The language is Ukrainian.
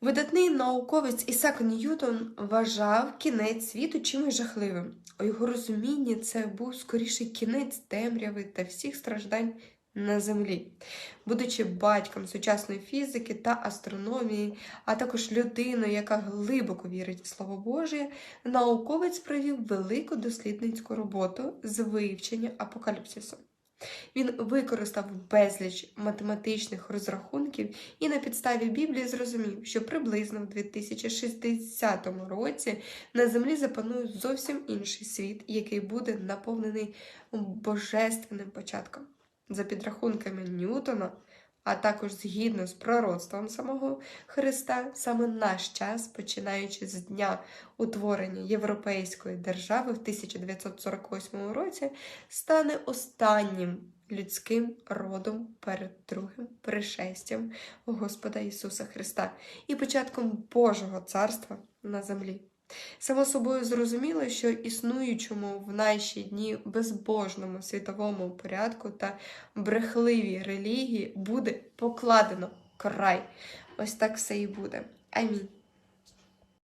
Видатний науковець Ісак Ньютон вважав кінець світу чимось жахливим. У його розумінні це був скоріше кінець темряви та всіх страждань на землі. Будучи батьком сучасної фізики та астрономії, а також людиною, яка глибоко вірить в Слово Боже, науковець провів велику дослідницьку роботу з вивчення апокаліпсису. Він використав безліч математичних розрахунків і на підставі Біблії зрозумів, що приблизно в 2060 році на землі запанує зовсім інший світ, який буде наповнений божественним початком. За підрахунками Ньютона, а також згідно з пророцтвом самого Христа, саме наш час, починаючи з дня утворення Європейської держави в 1948 році, стане останнім людським родом перед другим пришестям Господа Ісуса Христа і початком Божого царства на землі. Само собою зрозуміло, що існуючому в наші дні безбожному світовому порядку та брехливій релігії буде покладено край. Ось так все і буде. Амінь.